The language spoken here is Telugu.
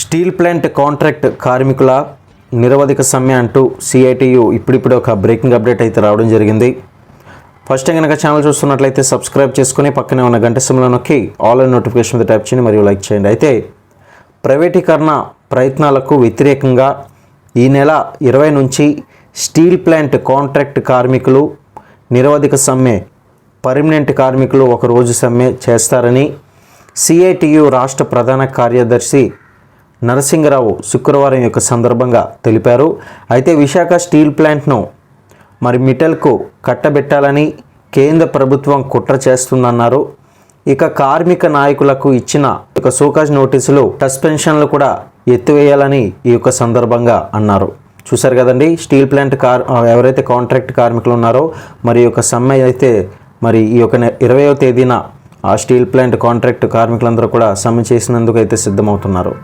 స్టీల్ ప్లాంట్ కాంట్రాక్ట్ కార్మికుల నిరవధిక సమ్మె అంటూ సిఐటియు ఇప్పుడిప్పుడు ఒక బ్రేకింగ్ అప్డేట్ అయితే రావడం జరిగింది. ఫస్ట్ టైం కనుక ఛానల్ చూస్తున్నట్లయితే సబ్స్క్రైబ్ చేసుకుని పక్కనే ఉన్న గంట సిమ్లో నొక్కి ఆల్ అండ్ నోటిఫికేషన్ మీద ట్యాప్ చేయండి మరియు లైక్ చేయండి. అయితే ప్రైవేటీకరణ ప్రయత్నాలకు వ్యతిరేకంగా ఈ నెల ఇరవై నుంచి స్టీల్ ప్లాంట్ కాంట్రాక్ట్ కార్మికులు నిరవధిక సమ్మె పర్మనెంట్ కార్మికులు ఒక రోజు సమ్మె చేస్తారని సిఐటియు రాష్ట్ర ప్రధాన కార్యదర్శి నరసింగరావు శుక్రవారం యొక్క సందర్భంగా తెలిపారు. అయితే విశాఖ స్టీల్ ప్లాంట్ను మరి మిటల్కు కట్టబెట్టాలని కేంద్ర ప్రభుత్వం కుట్ర చేస్తుందన్నారు. ఇక కార్మిక నాయకులకు ఇచ్చిన ఒక సోకాజ్ నోటీసులు సస్పెన్షన్లు కూడా ఎత్తివేయాలని ఈ యొక్క సందర్భంగా అన్నారు. చూశారు కదండి స్టీల్ ప్లాంట్ కార్ ఎవరైతే కాంట్రాక్ట్ కార్మికులు ఉన్నారో మరి యొక్క సమ్మె అయితే మరి ఈ యొక్క ఇరవయో తేదీన ఆ స్టీల్ ప్లాంట్ కాంట్రాక్ట్ కార్మికులందరూ కూడా సమ్మె చేసినందుకు అయితే సిద్ధమవుతున్నారు.